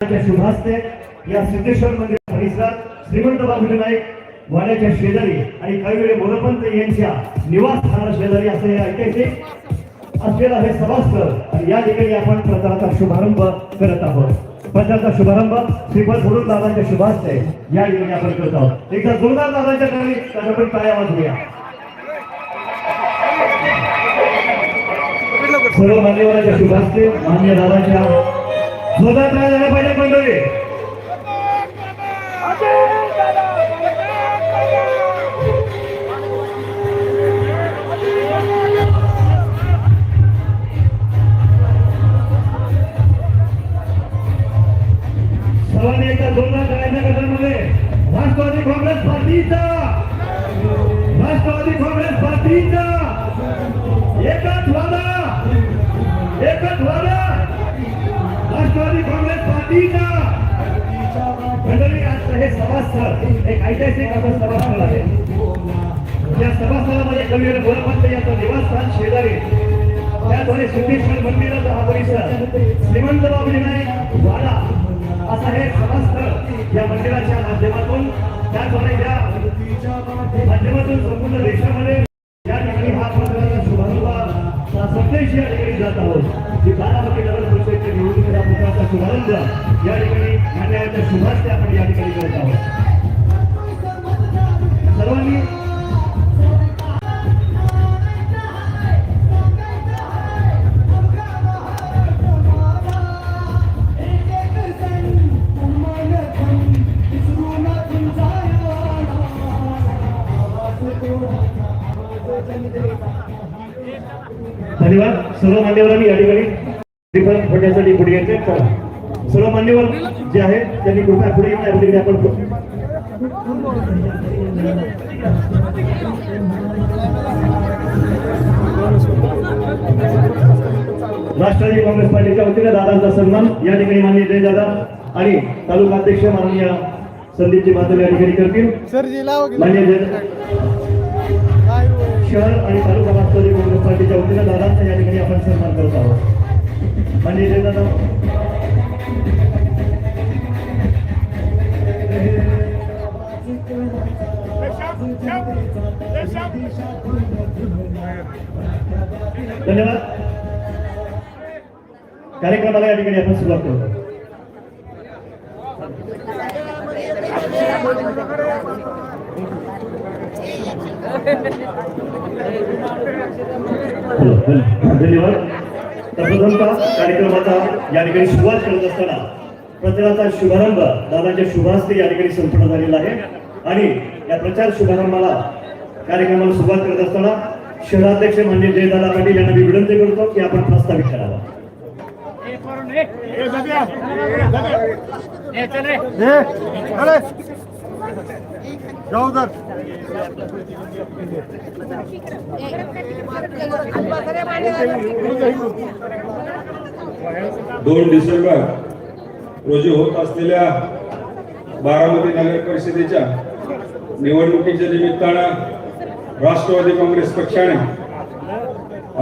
च्या शुभास्ते या सिद्धेश्वर मंदिर परिसरात श्रीमंत बाबुजी नाईक वाड्याच्या शेजारी आणि काही वेळे मोरपंत यांच्या निवासस्थाना शेजारी असं हे ऐकायचे असलेला हे सभास्थळ आणि या ठिकाणी आपण प्रचाराचा शुभारंभ करत आहोत. प्रचाराचा शुभारंभ श्रीपद गुरु दादांच्या शुभास्ते. या ठिकाणी आपण करत आहोत. एकदा जोरदार दादांच्या ठिकाणी त्याचा पण काय आवाज घेऊया सर्व मान्यवरांच्या शुभास्ते मान्य दादाच्या जोरदार टाळ्या झाला पाहिजे मंडळी. सर्वांनी एकदा जोरदार करायच्या गटामध्ये राष्ट्रवादी काँग्रेस पार्टीचा राष्ट्रवादी काँग्रेस पार्टीचा सभास्थळ एक ऐतिहासिक असं सभास्थळ आहे या सभास्थळामध्ये कवी बोलपंत यांचं निवासस्थान शेजारी त्याद्वारे सिद्धेश्वर मंदिराचा हा परिसर श्रीमंत बाबुजी नाईक वाडा असा हे सभास्थळ या मंदिराच्या माध्यमातून त्याद्वारे या माध्यमातून संपूर्ण देशामध्ये या ठिकाणी हा मंदिराचा शुभारंभ हा संदेश या ठिकाणी जात आहोत की बारामती नगर परिषदेच्या निवडणुकीचा प्रकारचा शुभारंभ या ठिकाणी सुरुवात शुभास्ते आपण या ठिकाणी करत आहोत. सर्वांनी धन्यवाद. सर्व मान्यवरांनी या ठिकाणी रिफर फोडण्यासाठी पुढे येते चला. सर्व मान्यवर जे आहेत त्यांनी कृपया पुढे येऊन ठिकाणी आपण राष्ट्रवादी काँग्रेस पार्टीच्या वतीने दादांचा सन्मान या ठिकाणी माननीय जयदादा आणि तालुका अध्यक्ष माननीय संदीपजी माधव या ठिकाणी करतील. मान्य जय? शहर आणि तालुका राष्ट्रवादी काँग्रेस पार्टीच्या वतीने दादांचा या ठिकाणी आपण सन्मान करत आहोत. म्हणजे जे धन्यवाद. कार्यक्रमाला या ठिकाणी आपण सुरुवात करतो हो, धन्यवाद. तर प्रथमतः कार्यक्रमाचा या ठिकाणी सुरुवात करत असताना प्रचाराचा शुभारंभ दादाच्या शुभास्ते या ठिकाणी संपन्न झालेला आहे. आणि या प्रचार शुभारंभाला कार्यक्रमाला सुरुवात करत असताना शहराध्यक्ष मान्य जयदादा पाटील यांना मी विनंती करतो की आपण प्रस्तावित करावा. जाऊ दोन डिसेंबर रोजी होत असलेल्या बारामती नगर परिषदेच्या निवडणुकीच्या निमित्तानं राष्ट्रवादी काँग्रेस पक्षाने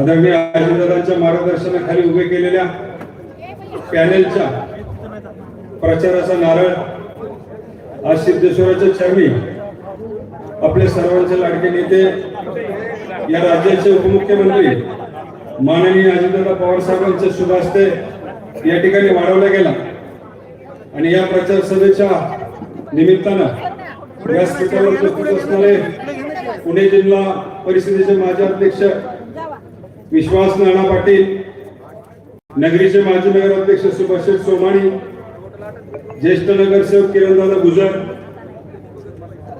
आदरणीय अजितदादांच्या मार्गदर्शनाखाली उभे केलेल्या पॅनेलच्या प्रचाराचा नारळ आज सिद्धेश्वराच्या चरणी आपले सर्वांचे लाडके नेते या राज्याचे उपमुख्यमंत्री माननीय अजितदादा पवार साहेबांचे शुभ हस्ते या ठिकाणी वाढवला गेला. आणि या प्रचार सभेच्या निमित्तानं व्यासपीठावर उपस्थित असणारे पुणे जिल्हा परिषदेचे माजी अध्यक्ष विश्वास नाना पाटील नगरीचे माजी नगराध्यक्ष सुभाष सोमाणी ज्येष्ठ नगरसेवक किरणदादा गुजर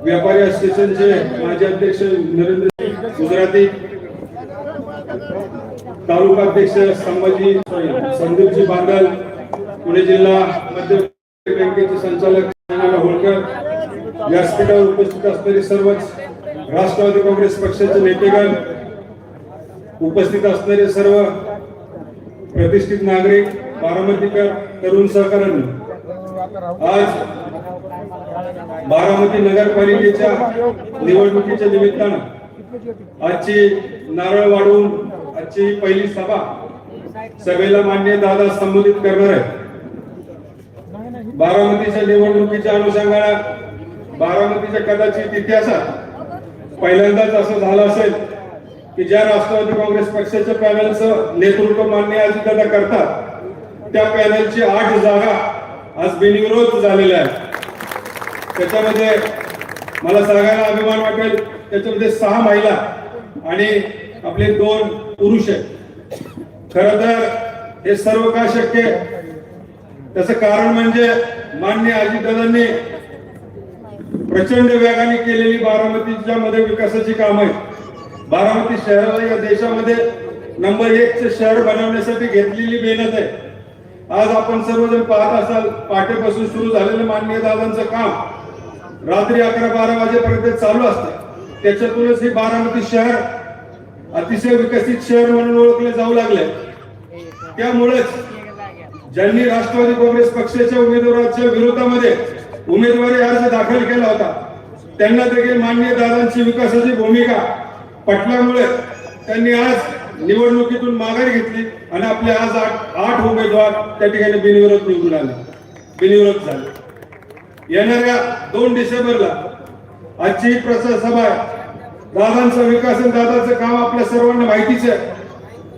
व्यापारी असोसिएशनचे माजी अध्यक्ष नरेंद्र गुजराती तालुका अध्यक्ष संभाजी संदीपजी बांगल पुणे जिल्हा मध्य बँकेचे संचालक होळकर व्यासपीठावर उपस्थित असणारे सर्वच राष्ट्रवादी काँग्रेस पक्षाचे नेतेगण उपस्थित असणारे सर्व प्रतिष्ठित नागरिक बारामतीकर तरुण सहकाऱ्यांनी आज बारामती नगरपालिकेच्या निवडणुकीच्या निमित्तानं आजची नारळ वाढवून आजची पहिली सभा सभेला मान्य दादा संबोधित करणार आहे बारामतीच्या निवडणुकीच्या अनुषंगाने बारामतीच्या कदाचित इतिहासात पहिल्यांदाच असं झालं असेल की ज्या राष्ट्रवादी काँग्रेस पक्षाच्या पॅनलचं नेतृत्व मान्य अजितदादा करतात त्या पॅनलची आठ जागा आज बिनविरोध झालेल्या आहेत. त्याच्यामध्ये मला सांगायला अभिमान वाटेल त्याच्यामध्ये सहा महिला आणि आपले दोन पुरुष आहेत. खर तर हे सर्व का शक्य त्याच त्याचं कारण म्हणजे मान्य अजितदादांनी प्रचंड वेगाने केलेली बारामतीच्या मध्ये विकासाची कामं आहेत. बारामती शहराला या देशामध्ये नंबर एक चे शहर बनवण्यासाठी घेतलेली मेहनत आहे. आज आपण सर्वजण पाहत असाल पहाटेपासून सुरू झालेलं मान्य दादांचं काम. रात्री अकरा बारा वाजेपर्यंत चालू असतं. त्याच्यातूनच हे बारामती शहर अतिशय विकसित शहर म्हणून ओळखले जाऊ लागले. त्यामुळेच ज्यांनी राष्ट्रवादी काँग्रेस पक्षाच्या उमेदवाराच्या विरोधामध्ये उमेदवारी अर्ज दाखल केला होता. त्यांना देखील मान्य दादांची विकासाची भूमिका पटल्यामुळे त्यांनी आज निवडणुकीतून माघार घेतली आणि आपले आज आठ आठ उमेदवार त्या ठिकाणी बिनविरोध निवडून आले. बिनविरोध झाले. येणाऱ्या दोन डिसेंबरला आजची ही प्रचार सभा आहे. विकास आणि दादाचं काम आपल्या सर्वांना माहितीच आहे.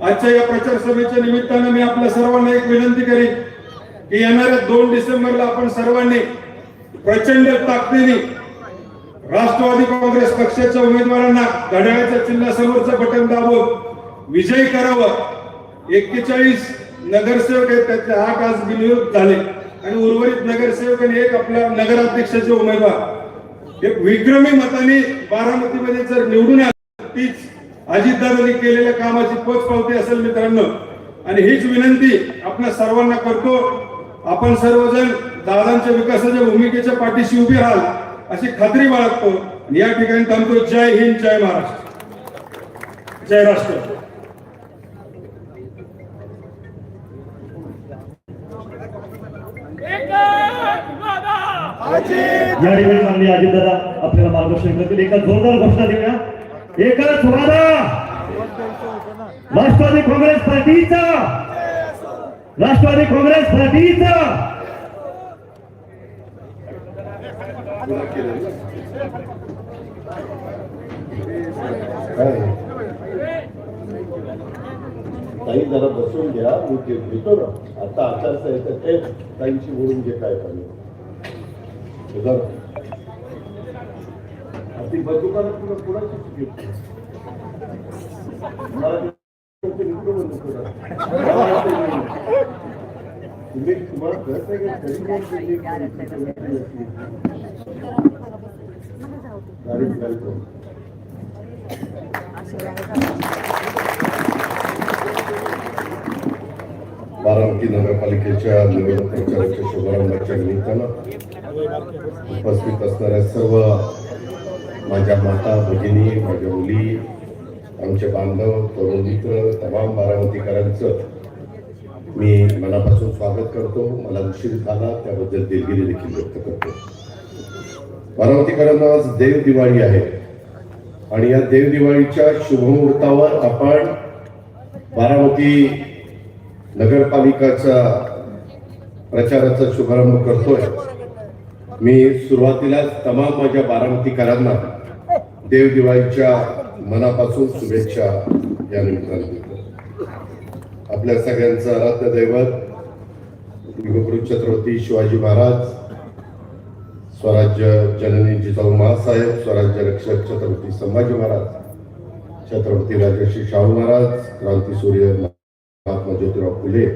आजच्या या प्रचार सभेच्या निमित्तानं मी आपल्या सर्वांना एक विनंती करीन की येणाऱ्या दोन डिसेंबरला आपण सर्वांनी प्रचंड ताकदीने राष्ट्रवादी काँग्रेस पक्षाच्या उमेदवारांना घड्याळाच्या चिन्हासमोरचं बटन दाबून विजयी करावं. एक्केचाळीस नगरसेवक आहेत त्याचे आठ आज बिनविरोध झाले. आणि उर्वरित नगरसेवक आणि एक आपला नगराध्यक्षाचे उमेदवार. एक विक्रमी मताने बारामतीमध्ये जर निवडून आले तीच अजितदादांनी केलेल्या कामाची पोचपावती असेल मित्रांनो. आणि हीच विनंती आपल्या सर्वांना करतो. आपण सर्वजण दादांच्या विकासाच्या भूमिकेच्या पाठीशी उभी राहाल अशी खात्री बाळगतो. आणि या ठिकाणी थांबतो. जय हिंद जय महाराष्ट्र. जय राष्ट्र. या ठिकाणी माननीय अजितदादा आपल्याला मार्गदर्शन करतील. एका जोरदार घोषणा देऊया. एकच वादा राष्ट्रवादी काँग्रेस पार्टीचा राष्ट्रवादी काँग्रेस साठीच ताई जरा बसून घ्या मी घेतो ना. आता आचारसंहिता ते ताईंशी बोलून घे काय पाहिजे. हे जरा. ती बंदुकानं पुन्हा कुणाची बारामती नगरपालिकेच्या निवडणूक प्रचाराच्या शुभारंभाच्या निमित्तानं उपस्थित असणाऱ्या सर्व माझ्या माता भगिनी माझ्या मुली आमचे बांधव तरुण मित्र तमाम बारामतीकरांचं मी मनापासून स्वागत करतो. मला उशीर झाला त्याबद्दल दिलगिरी देखील व्यक्त करतो. बारामतीकरांना आज देव दिवाळी आहे. आणि या देव दिवाळीच्या शुभमुहूर्तावर आपण बारामती नगरपालिकाचा प्रचाराचा शुभारंभ करतोय. मी सुरुवातीलाच तमाम माझ्या बारामतीकरांना देव दिवाळीच्या मनापासून शुभेच्छा या निमित्ताने. देतो आपल्या सगळ्यांचं आराध्य दैवत गुरु छत्रपती शिवाजी महाराज स्वराज्य जननी जिजाऊ महासाहेब स्वराज्य रक्षक छत्रपती संभाजी महाराज छत्रपती राजर्षी शाहू महाराज क्रांतीसूर्य महात्मा ज्योतिराव फुले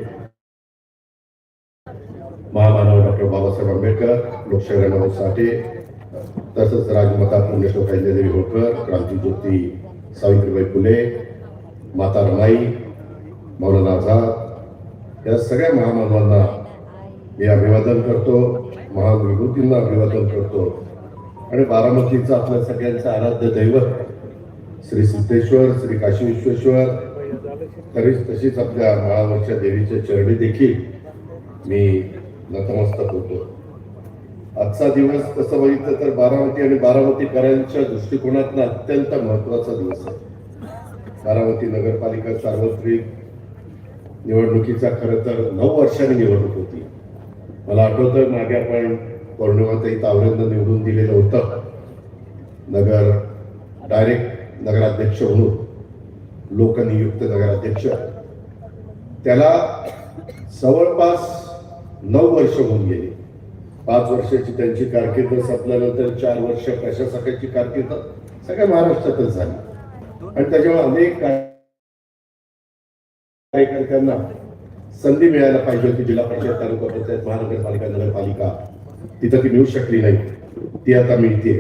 महामानव डॉक्टर बाबासाहेब आंबेडकर लोकशाही साठे तसंच राजमाता पुण्यश्लोक अहिल्यादेवी होळकर क्रांतीज्योती सावित्रीबाई फुले माता रमाई मौलाना आझाद या सगळ्या महामानवांना मी अभिवादन करतो महान विभूतींना अभिवादन करतो. आणि बारामतीचं आपल्या सगळ्यांचं आराध्य दैवत श्री सिद्धेश्वर श्री काशी विश्वेश्वर तरीच तशीच आपल्या माळावरच्या देवीच्या चरणी देखील मी नतमस्तक होतो. आजचा दिवस तसं बघितलं तर बारामती आणि बारामतीकरांच्या दृष्टिकोनातनं अत्यंत महत्त्वाचा दिवस आहे. बारामती नगरपालिका सार्वत्रिक निवडणुकीचा खरं तर नऊ वर्षांनी निवडणूक होती. मला आठवतं मागे आपण पौर्णिमाताई तावरेंना निवडून दिलेलं होतं. नगर डायरेक्ट नगराध्यक्ष म्हणून लोकनियुक्त नगराध्यक्ष. त्याला जवळपास नऊ वर्ष होऊन गेली. पाच वर्षाची त्यांची कारकीर्द संपल्यानंतर चार वर्ष प्रशासकाची कारकीर्द सगळ्या महाराष्ट्रातच झाली. आणि त्याच्यामुळे अनेक कार्यकर्त्यांना संधी मिळायला पाहिजे होती. जिल्हा परिषद तालुका पंचायत महानगरपालिका नगरपालिका. तिथं ती मिळू शकली नाही. ती आता मिळते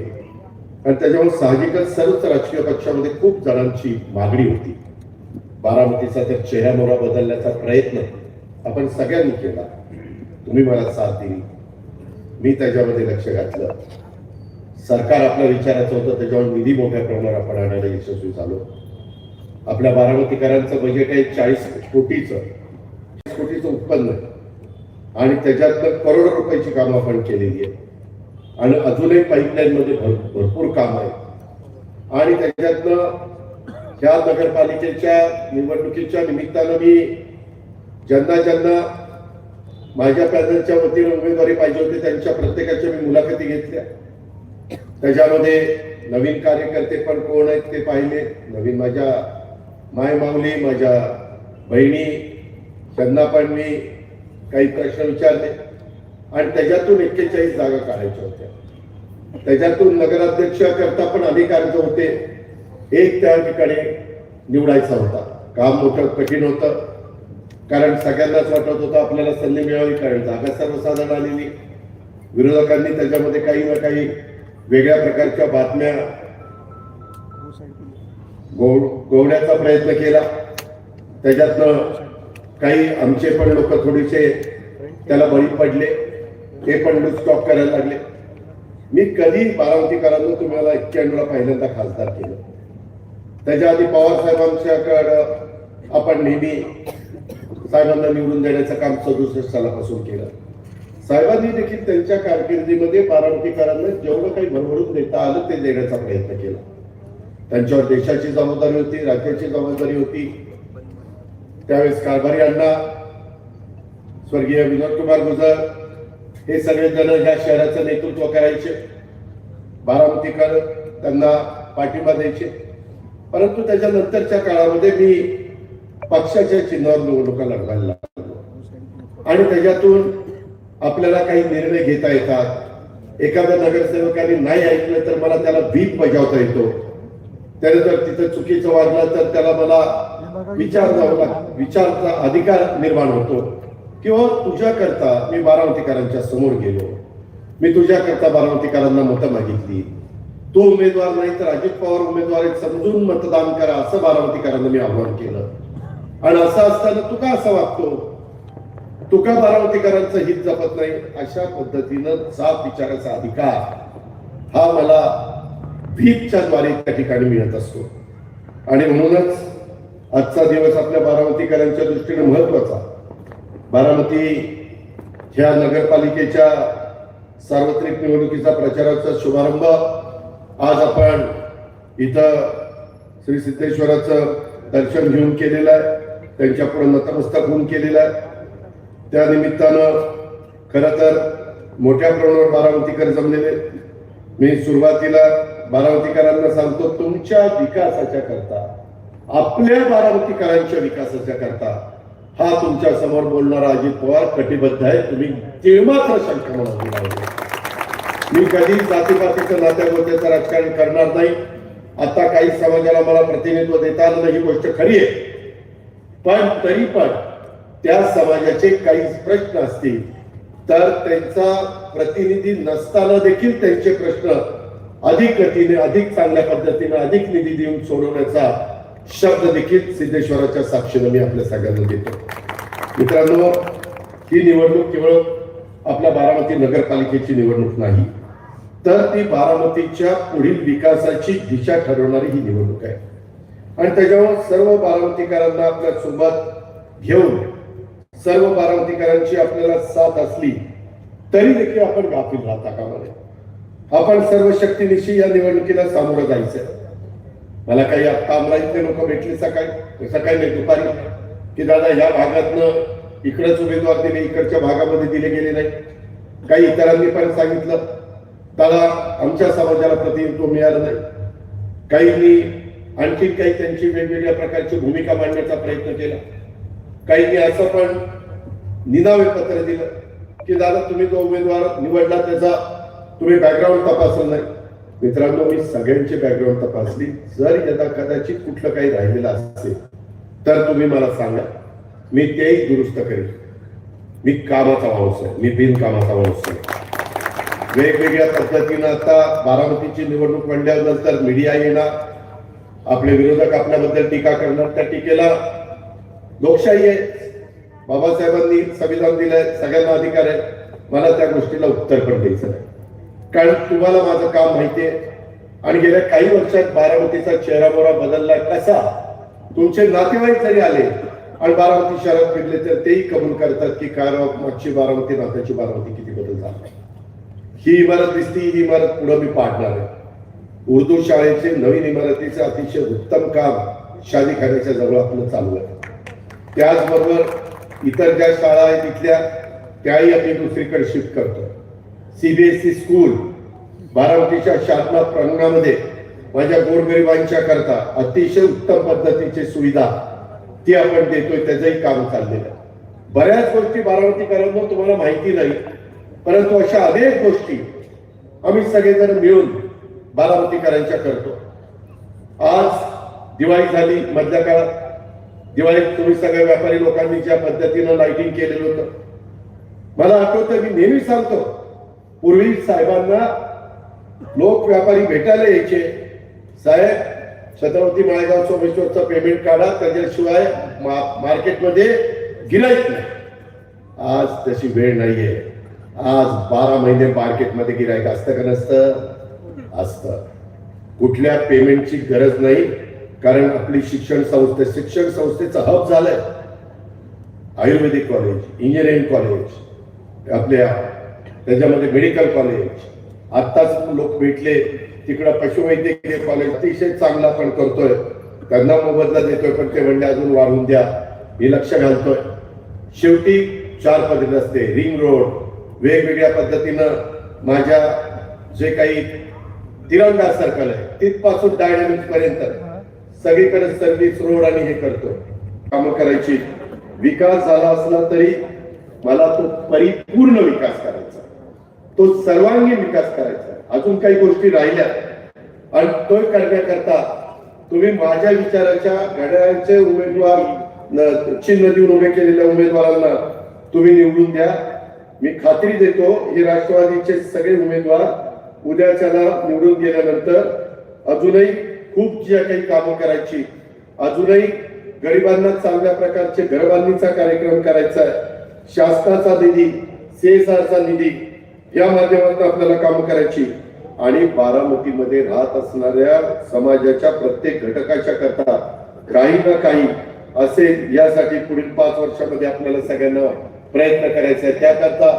आणि त्याच्यामुळे साहजिकच सर्वच राजकीय पक्षामध्ये खूप जणांची मागणी होती. बारामतीचा तर चेहरामोहरा बदलण्याचा प्रयत्न आपण सगळ्यांनी केला. तुम्ही मला साथ दिली. मी त्याच्यामध्ये लक्ष घातलं. सरकार आपल्या विचाराचं होतं त्याच्यावर निधी मोठ्या प्रमाणात आपण आणायला यशस्वी झालो. आपल्या बारामतीकरांचं बजेट आहे चाळीस कोटीचं. चाळीस कोटीचं उत्पन्न आहे. आणि त्याच्यातनं करोडो रुपयाची कामं आपण केलेली आहे आणि अजूनही पाईपलाईनमध्ये भर भरपूर काम आहे आणि त्याच्यातनं ह्या नगरपालिकेच्या निवडणुकीच्या निमित्तानं मी ज्यांना ज्यांना माझ्या पॅनलच्या वतीनं उमेदवारी पाहिजे होती त्यांच्या प्रत्येकाच्या मी मुलाखती घेतल्या. त्याच्यामध्ये नवीन कार्यकर्ते पण कोण आहेत ते पाहिले. नवीन माझ्या माय माऊली माझ्या बहिणी त्यांना पण मी काही प्रश्न विचारले. आणि त्याच्यातून एक्केचाळीस जागा काढायच्या होत्या. त्याच्यातून नगराध्यक्ष करता पण अनेक अर्ज होते. एक त्या ठिकाणी निवडायचा होता. काम मोठं कठीण होतं. कारण सगळ्यांनाच वाटत होतं आपल्याला संधी मिळावी कारण जागा सर्वसाधारण आलेली. विरोधकांनी त्याच्यामध्ये काही ना काही वेगळ्या प्रकारच्या बातम्या गोवण्याचा प्रयत्न केला. त्याच्यातनं काही आमचे पण लोक थोडेसे त्याला बळी पडले. ते पण लूज स्टॉप करायला लागले. मी कधी बारामतीकरांना तुम्हाला एक्क्याण्णवला पहिल्यांदा खासदार केलं. त्याच्या आधी पवार साहेबांच्याकडं आपण नेहमी साहेबांना निवडून देण्याचं काम सदुसष्ट सालापासून केलं. साहेबांनी देखील त्यांच्या कारकिर्दीमध्ये बारामतीकरांना जेवढं काही भरभरून देता आलं ते देण्याचा प्रयत्न केला. त्यांच्यावर देशाची जबाबदारी होती राज्याची जबाबदारी होती. त्यावेळेस कारभारी यांना स्वर्गीय विनोद कुमार गुजर हे सगळेजण ह्या शहराचं नेतृत्व करायचे. बारामतीकर त्यांना पाठिंबा द्यायचे. परंतु त्याच्यानंतरच्या काळामध्ये मी पक्षाच्या चिन्हावर निवडणुका लढवायला लागतो आणि त्याच्यातून आपल्याला काही निर्णय घेता येतात. एखाद्या नगरसेवकाने नाही ऐकलं तर मला त्याला भीक बजावता येतो. त्याने जर तिथं चुकीचं वागलं तर त्याला मला विचार विचारचा अधिकार निर्माण होतो. किंवा तुझ्याकरता मी बारामतीकरांच्या समोर गेलो. मी तुझ्याकरता बारामतीकरांना मतं मागितली. तो उमेदवार नाही तर अजित पवार उमेदवार समजून मतदान करा असं बारामतीकरांना मी आव्हान केलं. आणि असं असताना तू का असं वागतो? तू का बारामतीकरांचं हित जपत नाही अशा पद्धतीनं साफ विचाराचा अधिकार हा मला भीकच्या द्वारे त्या ठिकाणी मिळत असतो. आणि म्हणूनच आजचा दिवस आपल्या बारामतीकरांच्या दृष्टीने महत्त्वाचा बारामती ह्या नगरपालिकेच्या सार्वत्रिक निवडणुकीचा प्रचाराचा शुभारंभ आज आपण इथं श्री सिद्धेश्वराचं दर्शन घेऊन केलेलं आहे. त्यांच्यापुढे नतमस्तक होऊन केलेलं आहे. त्या निमित्तानं खरं तर मोठ्या प्रमाणावर बारामतीकर जमलेले मी सुरुवातीला बारामतीकरांना सांगतो तुमच्या विकासाच्या करता आपल्या बारामतीकरांच्या विकासाच्या करता हा तुमच्यासमोर बोलणारा अजित पवार कटिबद्ध आहे. तुम्ही तेव्हाच शंका म्हणून मी कधी जातीपातीचं नात्यागोत्याचं राजकारण करणार नाही. आता काही समाजाला मला प्रतिनिधित्व देता आलं ही गोष्ट खरी आहे. पण तरी पण त्या समाजाचे काही प्रश्न असतील तर त्यांचा प्रतिनिधी नसताना देखील त्यांचे प्रश्न अधिक गतीने अधिक चांगल्या पद्धतीने अधिक निधी देऊन सोडवण्याचा शब्द देखील सिद्धेश्वराच्या साक्षीनं मी आपल्या सगळ्यांना देतो. मित्रांनो ही निवडणूक केवळ आपल्या बारामती नगरपालिकेची निवडणूक नाही तर ती बारामतीच्या पुढील विकासाची दिशा ठरवणारी ही निवडणूक आहे. आणि त्याच्यावर सर्व बारामतीकरांना आपल्यासोबत घेऊन सर्व बारामतीकरांची आपल्याला साथ असली तरी देखील आपण गाफील राहता कामाने आपण सर्व शक्तीनिशी या निवडणुकीला सामोरं जायचंय मला काही आत्ता अमराईतले लोक भेटले सकाळी सकाळी नाही दुपारी. की दादा या भागातनं इकडेच उमेदवार दिले इकडच्या भागामध्ये दिले गेले नाही. काही इतरांनी पण सांगितलं त्याला आमच्या समाजाला प्रतिनिधित्व मिळालं नाही. काहींनी आणखी काही त्यांची वेगवेगळ्या प्रकारची भूमिका मांडण्याचा प्रयत्न केला. काहींनी असं पण निनावे पत्र दिलं की दादा तुम्ही जो उमेदवार निवडला त्याचा तुम्ही बॅकग्राऊंड तपासलं नाही. मित्रांनो मी सगळ्यांची बॅकग्राऊंड तपासली. जर यदा कदाचित कुठलं काही राहिलेलं असेल तर तुम्ही मला सांगा. मी तेही दुरुस्त करेन. मी कामाचा माणूस आहे. मी बिनकामाचा माणूस आहे. वेगवेगळ्या पद्धतीनं आता बारामतीची निवडणूक म्हणल्यानंतर मीडिया येणार. आपले विरोधक आपल्याबद्दल टीका करणार. त्या टीकेला लोकशाही आहे. बाबासाहेबांनी संविधान दिलंय. सगळ्यांना अधिकार आहे. मला त्या गोष्टीला उत्तर पण द्यायचं नाही. कारण तुम्हाला माझं काम माहितीये आणि गेल्या काही वर्षात बारामतीचा चेहरामोरा बदलला कसा? तुमचे नातेवाईक जरी आले आणि बारामती शहरात फिरले तर तेही कबूल करतात की काय राव, मागची बारामती नात्याची बारामती किती बदल झाला. ही इमारत दिसती ही इमारत पुढे मी पाडणार आहे. उर्दू शाळेचे नवीन इमारतीचे अतिशय उत्तम काम शादी खाण्याच्या जवळ आपलं चालू आहे. त्याचबरोबर इतर ज्या शाळा आहेत तिथल्या त्याही आम्ही दुसरीकडे शिफ्ट करतो. सीबीएसई स्कूल बारामतीच्या शासना प्रांगणामध्ये माझ्या गोरगरिबांच्या करता अतिशय उत्तम पद्धतीची सुविधा ती आपण देतोय त्याचंही काम चाललेलं आहे. बऱ्याच गोष्टी बारामतीकरांना तुम्हाला माहिती नाही परंतु अशा अनेक गोष्टी आम्ही सगळेजण मिळून बारामतीकरांच्या करतो. आज दिवाळी झाली मधल्या काळात. दिवाळीत तुम्ही सगळ्या व्यापारी लोकांनी ज्या पद्धतीनं लाइटिंग केलेलं होतं मला आठवतं मी नेहमी सांगतो पूर्वी साहेबांना लोक व्यापारी भेटायला यायचे. साहेब छत्रपती माळेगाव सोमेश्वरचं पेमेंट काढा त्याच्याशिवाय मा- मार्केटमध्ये गिराईक नाही. आज तशी वेळ नाहीये. आज बारा महिने मार्केटमध्ये गिराईक असतं का नसतं? असतं. कुठल्या पेमेंटची गरज नाही कारण आपली शिक्षण संस्था शिक्षण संस्थेचं हब झालंय. आयुर्वेदिक कॉलेज इंजिनिअरिंग कॉलेज आपल्या त्याच्यामध्ये मेडिकल कॉलेज आत्ताच लोक भेटले तिकडं पशुवैद्यकीय कॉलेज अतिशय चांगला पण करतोय. त्यांना मोबदला देतोय पण ते म्हणले अजून वाढवून द्या. हे लक्ष घालतोय. शेवटी चार पद्धती असते. रिंग रोड वेगवेगळ्या पद्धतीनं माझ्या जे काही दिरंगा सर्कल आहे. तिथपासून डायनामिक्स पर्यंत. सगळीकडे सर्व्हिस रोड आणि हे करतो. काम करायची. विकास झाला असला तरी मला तो परिपूर्ण विकास करायचा. तो सर्वांगीण विकास करायचा. अजून काही गोष्टी राहिल्या. आणि तो करण्याकरता तुम्ही माझ्या विचाराच्या घड्याळांचे उमेदवार चिन्ह देऊन उभे केलेल्या उमेदवारांना तुम्ही निवडून द्या. मी खात्री देतो हे राष्ट्रवादीचे सगळे उमेदवार उद्याच्याला निवडून गेल्यानंतर अजूनही खूप ज्या काही कामं करायची अजूनही गरिबांना चांगल्या प्रकारचे घरबांधणीचा कार्यक्रम करायचा आहे. शासनाचा निधी सीएसआरचा निधी या माध्यमातून आपल्याला कामं करायची. आणि बारामतीमध्ये राहत असणाऱ्या समाजाच्या प्रत्येक घटकाच्या करता काही ना काही असे यासाठी पुढील पाच वर्षामध्ये आपल्याला सगळ्यांना प्रयत्न करायचा आहे त्याकरता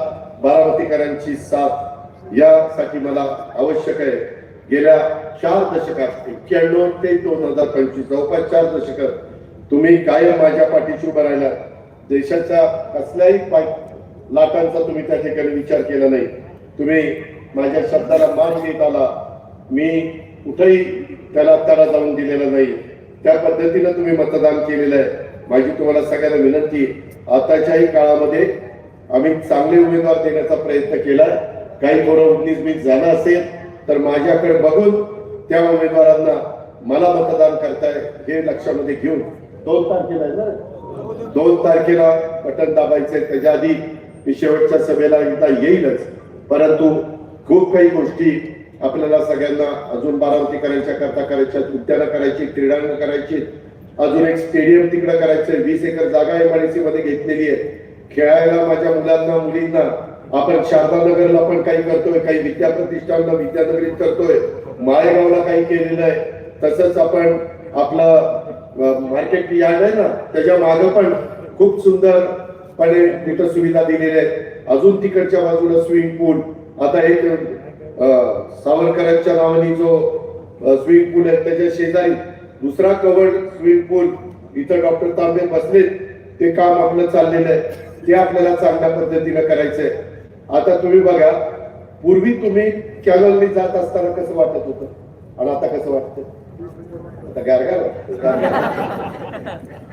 बारामतीकरांची साथ यासाठी मला आवश्यक आहे गेल्या चार दशकात एक्क्याण्णव ते दोन हजार पंचवीस जवळपास चार दशक तुम्ही कायम माझ्या पाठीशी उभं राहिला. देशाच्या कसल्याही लाटांचा तुम्ही त्या ठिकाणी विचार केला नाही. तुम्ही माझ्या शब्दाला मान देत आला. मी कुठेही त्याला त्याला जाऊन दिलेला नाही. त्या पद्धतीनं तुम्ही मतदान केलेलं आहे. माझी तुम्हाला सगळ्यांना विनंती आताच्याही काळामध्ये आम्ही चांगले उमेदवार देण्याचा प्रयत्न केलाय. काही थोडं उन्नीस बीस झालं असेल तर माझ्याकडे बघून त्या उमेदवारांना मला मतदान करताय हे लक्षामध्ये घेऊन. दोन तारखेला आहे ना? दोन तारखेला बटन दाबायचे त्याच्या आधी मी शेवटच्या सभेला एकदा येईलच. परंतु खूप काही गोष्टी आपल्याला सगळ्यांना अजून बारामतीकरांच्या करता करायच्या उद्यानं करायची क्रीडांगण करायची अजून एक स्टेडियम तिकडे करायचं वीस एकर जागा एमआयडीसी मध्ये घेतलेली आहे. खेळायला माझ्या मुलांना मुलींना आपण शारदानगरला पण काही करतोय काही विद्या प्रतिष्ठानला विद्यानगरीत करतोय. माळेगावला काही केलेलं आहे. तसंच आपण आपलं मार्केट यार्ड आहे ना त्याच्या माग पण खूप सुंदरपणे तिथं सुविधा दिलेल्या आहेत. अजून तिकडच्या बाजूला स्विमिंग पूल आता एक सावरकरांच्या नावाने जो स्विमिंग पूल आहे त्याच्या शेजारी दुसरा कवर्ड स्विमिंग पूल इथं डॉक्टर तांबे बसले ते काम आपलं चाललेलं आहे. ते आपल्याला चांगल्या पद्धतीनं करायचंय. आता तुम्ही बघा पूर्वी तुम्ही कॅनलनी जात असताना कसं वाटत होतं? आणि आता कसं वाटतं आता गारगार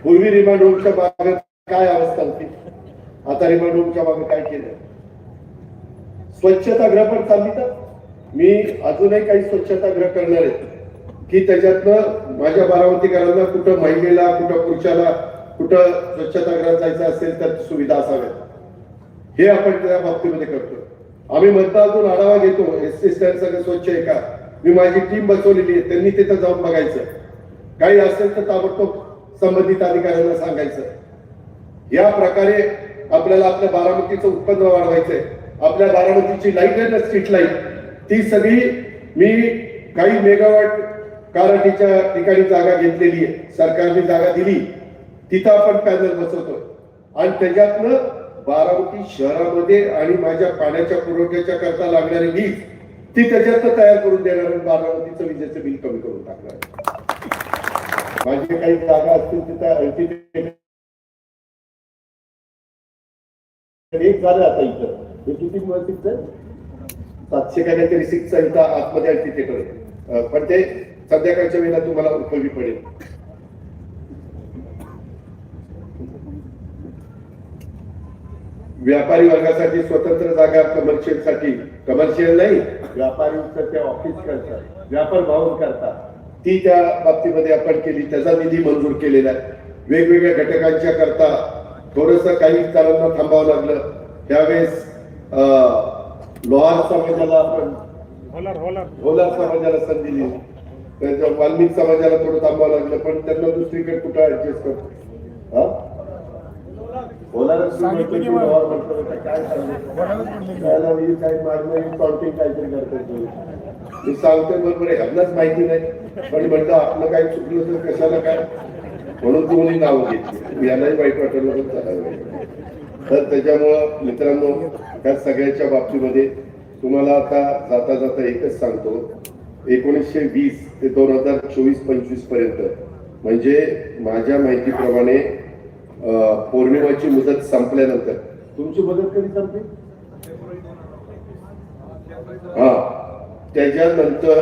पूर्वी रिमांड रूमच्या मागे काय अवस्था होती? आता रिमांड रूमच्या मागे काय केलं स्वच्छतागृह पण चालली तर मी अजूनही काही स्वच्छतागृह करणार आहे. की त्याच्यातनं माझ्या बारामतीकरांना कुठं महिलेला कुठं पुरुषाला कुठं स्वच्छतागृहात जायचं असेल तर सुविधा असाव्यात. हे आपण त्या बाबतीमध्ये करतो आम्ही मतदारातून आढावा घेतो. एस टी स्टँड सगळं स्वच्छ आहे का? मी माझी टीम बसवलेली आहे. त्यांनी तिथं जाऊन बघायचं. काही असेल तर ताबडतोब संबंधित अधिकाऱ्यांना सांगायचं. या प्रकारे आपल्याला आपल्या बारामतीचं उत्पन्न वाढवायचंय. आपल्या बारामतीची लाइट आहे ना स्ट्रीट लाइट ती सगळी मी काही मेगावॅट काराटीच्या ठिकाणी जागा घेतलेली आहे. सरकारने जागा दिली. तिथं आपण पॅनल बसवतोय. आणि त्याच्यातनं बारामती शहरामध्ये आणि माझ्या पाण्याच्या पुरवठ्याच्या करता लागणारी वीज ती त्याच्यात तयार करून देणार आणि बारामतीचं विजेचं बिल कमी करून टाकणार. माझी काही जागा असतील तिथं तिथे एक झालं आता इथं. हे किती सीटचं सातशे काहीतरी सिक्स इथं आतमध्ये आहे थिएटर पण ते संध्याकाळच्या वेळेला तुम्हाला उपयोगी पडेल. व्यापारी वर्गासाठी स्वतंत्र जागा कमर्शियलसाठी कमर्शियल नाही व्यापारी ते ऑफिस करतात. व्यापार भावन करतात. ती त्या बाबतीमध्ये आपण केली. त्याचा निधी मंजूर केलेला आहे. वेगवेगळ्या घटकांच्या करता थोडस काही कारांना थांबावं लागलं. त्यावेळेस लोहार समाजाला आपण भोलार समाजाला संधी दिली. त्यांच्या वाल्मिक समाजाला थोडं थांबावं लागलं पण त्यांना दुसरीकडे कुठं ऍडजस्ट करतो? हा? की तर काय सांगू? त्याला मी काय माझं काउंटिंग काहीतरी करतो तुम्ही. मी सांगतोय बरोबर ह्यांनाच माहिती नाही. पण म्हणलं आपलं काय चुकलं तर कशाला काय? म्हणून तुम्ही नाव घेतली. यालाही वाईट वाटलं पण पाहिजे. तर त्याच्यामुळं मित्रांनो त्या सगळ्याच्या बाबतीमध्ये तुम्हाला आता जाता जाता एकच सांगतो. एकोणीसशे वीस ते दोन हजार चोवीस पंचवीसपर्यंत म्हणजे माझ्या माहितीप्रमाणे पौर्णिमाची मुदत संपल्यानंतर. तुमची मुदत कधी संपली? हा त्याच्यानंतर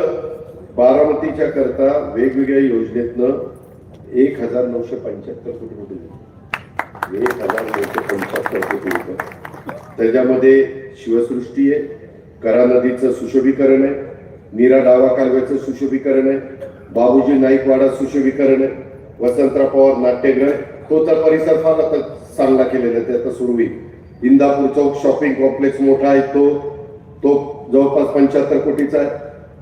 बारामतीच्या करता वेगवेगळ्या योजनेतनं एक हजार नऊशे पंच्याहत्तर कोटी रुपये दिले. एक हजार नऊशे पंच्याहत्तर कोटी रुपये. त्याच्यामध्ये शिवसृष्टी आहे करा नदीचं सुशोभीकरण आहे नीरा डावा कालव्याचं सुशोभीकरण आहे बाबूजी नाईकवाडा सुशोभीकरण आहे वसंतराव पवार नाट्यगृह तो तर परिसर फार आता चांगला केलेला आहे त्याचा आता सुरू होईल. इंदापूर चौक शॉपिंग कॉम्प्लेक्स मोठा आहे तो. तो जवळपास पंच्याहत्तर कोटीचा आहे.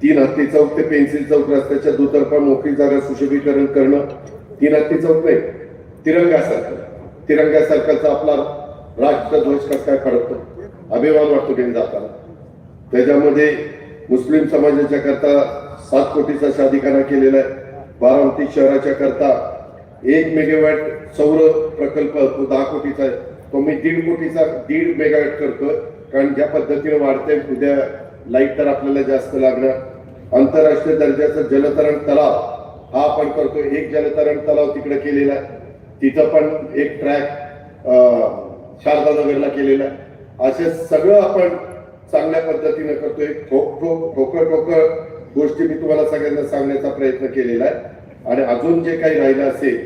तीन हत्ती चौक ते पेन्सिल चौक रस्त्याच्या दुतर्फा मोकळी जागा सुशोभीकरण करणं. तीन हत्ती चौक नाही तिरंगा सर्कल तिरंगा सर्कलचा आपला राष्ट्रध्वज कसं काय फडकतो? अभिमान वाटतो घेऊन जाताना. त्याच्यामध्ये मुस्लिम समाजाच्या करता सात कोटीचा शादिकाना केलेला आहे. बारामती शहराच्या करता एक मेगावॅट सौर प्रकल्प तो दहा कोटीचा आहे. तो मी दीड कोटीचा दीड मेगावॅट करतो कारण ज्या पद्धतीने वाढते उद्या लाइट तर आपल्याला जास्त लागणार. आंतरराष्ट्रीय दर्जाचा जलतरण तलाव हा आपण करतोय. एक जलतरण तलाव तिकडे केलेला आहे. तिथं पण एक ट्रॅक शारदानगरला केलेला आहे. असे सगळं आपण चांगल्या पद्धतीनं करतोय. ठोक ठोक ठोकर ठोकर गोष्टी मी तुम्हाला सगळ्यांना सांगण्याचा प्रयत्न केलेला आहे. आणि अजून जे काही राहिलं असेल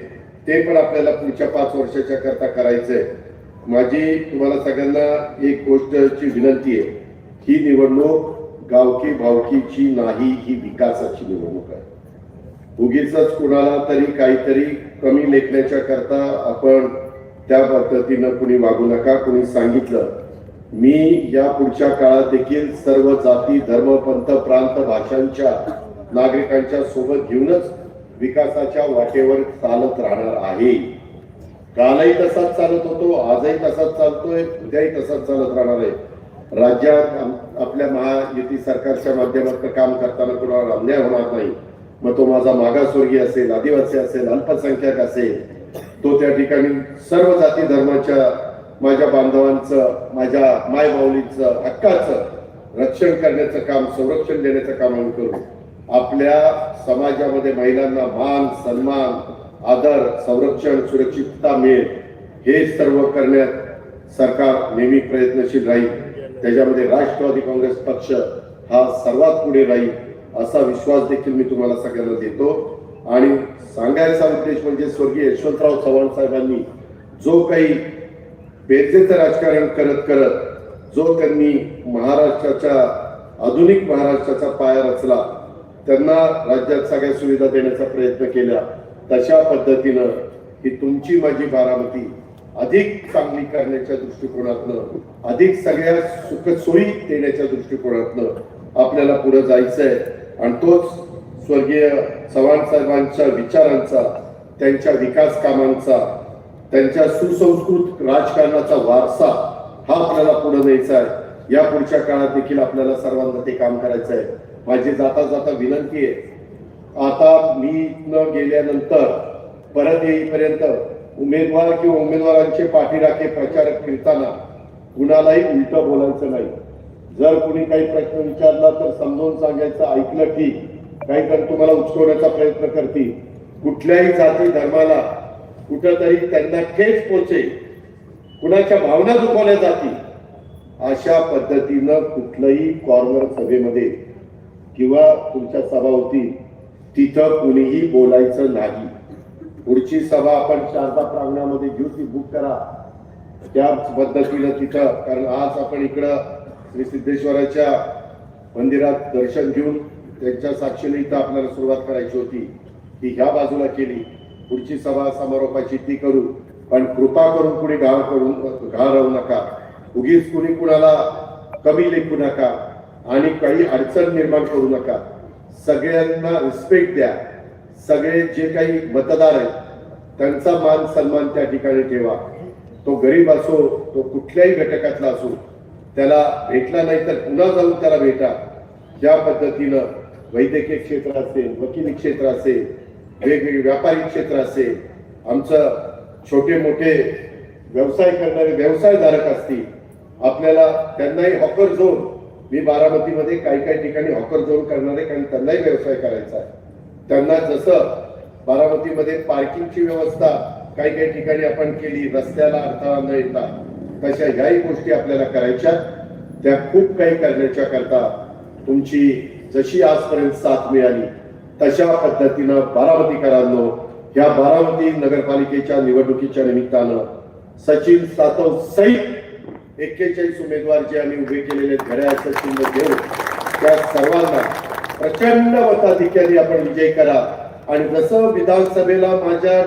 ते पण आपल्याला पुढच्या पाच वर्षाच्या करता करायचंय. माझी तुम्हाला सगळ्यांना एक गोष्टची विनंती आहे. ही निवडणूक गावकी भावकीची नाही ही विकासाची निवडणूक आहे. उगीच कुणाला तरी काहीतरी कमी लेखण्याच्या करता आपण त्या पद्धतीनं कुणी वागू नका कुणी सांगितलं. मी या पुढच्या काळात देखील सर्व जाती धर्म पंथ प्रांत भाषांच्या नागरिकांच्या सोबत घेऊनच विकासाच्या वाटेवर चालत राहणार आहे. कालही तसाच चालत होतो आजही तसाच चालतोय उद्याही तसाच चालत राहणार आहे. राज्यात आपल्या महायुती सरकारच्या माध्यमातून काम करताना कोणाला अन्याय होणार नाही. मग तो माझा मागासवर्गीय असेल आदिवासी असेल अल्पसंख्याक असेल तो त्या ठिकाणी सर्व जाती धर्माच्या माझ्या बांधवांचं माझ्या मायमाऊलींचं हक्काचं रक्षण करण्याचं काम संरक्षण देण्याचं काम आम्ही करू. आपल्या समाजामध्ये महिलांना मान सन्मान आदर संरक्षण सुरक्षितता मिळेल. हे सर्व करण्यात सरकार नेहमी प्रयत्नशील राहील. त्याच्यामध्ये राष्ट्रवादी काँग्रेस पक्ष हा सर्वात पुढे राहील असा विश्वास देखील मी तुम्हाला सगळ्यांना देतो. आणि सांगायचा उद्देश म्हणजे स्वर्गीय यशवंतराव चव्हाण साहेबांनी जो काही बेरजेचं राजकारण करत करत जो त्यांनी महाराष्ट्राच्या आधुनिक महाराष्ट्राचा पाया रचला त्यांना राज्यात सगळ्या सुविधा देण्याचा प्रयत्न केला. तशा पद्धतीनं ही तुमची माझी बारामती अधिक चांगली करण्याच्या दृष्टिकोनातनं अधिक सगळ्या सुखसोयी देण्याच्या दृष्टिकोनातनं आपल्याला पुढे आहे आणि तोच स्वर्गीय चव्हाण साहेबांच्या विचारांचा त्यांच्या विकास कामांचा त्यांच्या सुसंस्कृत राजकारणाचा वारसा हा आपल्याला पुढे न्यायचा आहे. या पुढच्या काळात देखील आपल्याला सर्वांना ते काम करायचं आहे माझी जाता जाता विनंती आहे. आता मी न गेल्यानंतर परत येईपर्यंत उमेदवार किंवा उमेदवारांचे पाठीराखे प्रचारक फिरताना कुणालाही उलट बोलायचं नाही. जर कुणी काही प्रश्न विचारला तर समजावून सांगायचं ऐकलं की काही जण तुम्हाला उचकवण्याचा प्रयत्न करतील. कुठल्याही जाती धर्माला कुठंतरी त्यांना ठेच पोचे. कुणाच्या भावना दुखवल्या जातील. अशा पद्धतीनं कुठलंही कॉर्नर सभेमध्ये किंवा तुमच्या सभा होती तिथं कुणीही बोलायचं नाही. पुढची सभा आपण शारदा प्रांगणामध्ये घेऊ ती बुक करा. त्याच पद्धतीनं तिथं कारण आज आपण इकडं श्री सिद्धेश्वराच्या मंदिरात दर्शन घेऊन त्यांच्या साक्षीने इथं आपल्याला सुरुवात करायची होती. ती ह्या बाजूला केली. पुढची सभा समारोपाची ती करू. पण कृपा करून कुणी घाण करून घाण राहू नका. उगीच कुणी कुणाला कमी लेखू नका. आणि काही अडचण निर्माण करू नका. सगळ्यांना रिस्पेक्ट द्या. सगळे जे काही मतदार आहेत त्यांचा मान सन्मान त्या ठिकाणी ठेवा. तो गरीब असो तो कुठल्याही घटकातला असो त्याला भेटला नाही तर पुन्हा जाऊन त्याला भेटा. ज्या पद्धतीनं वैद्यकीय क्षेत्र असेल वकिली क्षेत्र असेल वेगवेगळे व्यापारी क्षेत्र असेल आमचं छोटे मोठे व्यवसाय करणारे व्यवसायधारक असतील आपल्याला त्यांनाही हॉकर झोन मी बारामतीमध्ये काही काही ठिकाणी हॉकर झोन करणारे कारण त्यांनाही व्यवसाय करायचा आहे. त्यांना जसं बारामतीमध्ये पार्किंगची व्यवस्था काही काही ठिकाणी आपण केली रस्त्याला अडथळा न येता तशा ह्याही गोष्टी आपल्याला करायच्या त्या खूप काही करण्याच्या करता तुमची जशी आजपर्यंत साथ मिळाली तशा पद्धतीनं बारामतीकरांनो या बारामती नगरपालिकेच्या निवडणुकीच्या निमित्तानं सचिन सातव सहित एक्केचाळीस उमेदवार जे आम्ही उभे केलेले घड्याळाचं चिन्ह घेऊन त्या सर्वांना प्रचंड मताधिक्याने आपण विजय करा. आणि जसं विधानसभेला माझ्या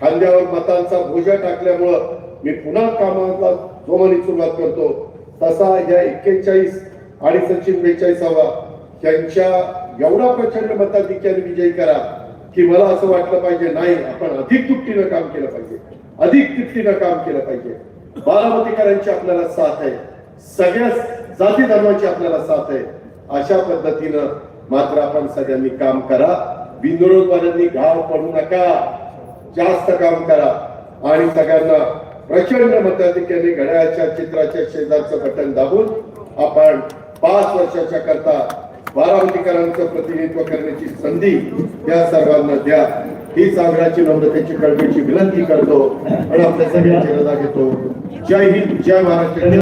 खांद्यावर मतांचा भोजा टाकल्यामुळं मी पुन्हा कामाला जोमाने सुरुवात करतो तसा या एक्केचाळीस आणि सचिन बेचाळीसावा यांच्या एवढा प्रचंड मताधिक्याने विजयी करा की मला असं वाटलं पाहिजे नाही आपण अधिक दुपटीनं काम केलं पाहिजे. अधिक तिपटीनं काम केलं पाहिजे. बारामतीकरांची आपल्याला साथ आहे. सगळ्या जाती धर्माची आपल्याला साथ आहे. अशा पद्धतीनं मात्र आपण सगळ्यांनी काम करा. बिनविरोधवाद्यांनी घाव पडू नका. जास्त काम करा. आणि सगळ्यांना प्रचंड मताधिक्याने घड्याळच्या चित्राच्या शेजारचं बटन दाबून आपण पाच वर्षाच्या करता बारामतीकरांचं प्रतिनिधित्व करण्याची संधी या सर्वांना द्या. ही सागराची नम्रतेची कळकळीची विनंती करतो आणि आपल्या सगळ्यांची रजा घेतो. जय हिंद जय महाराष्ट्र.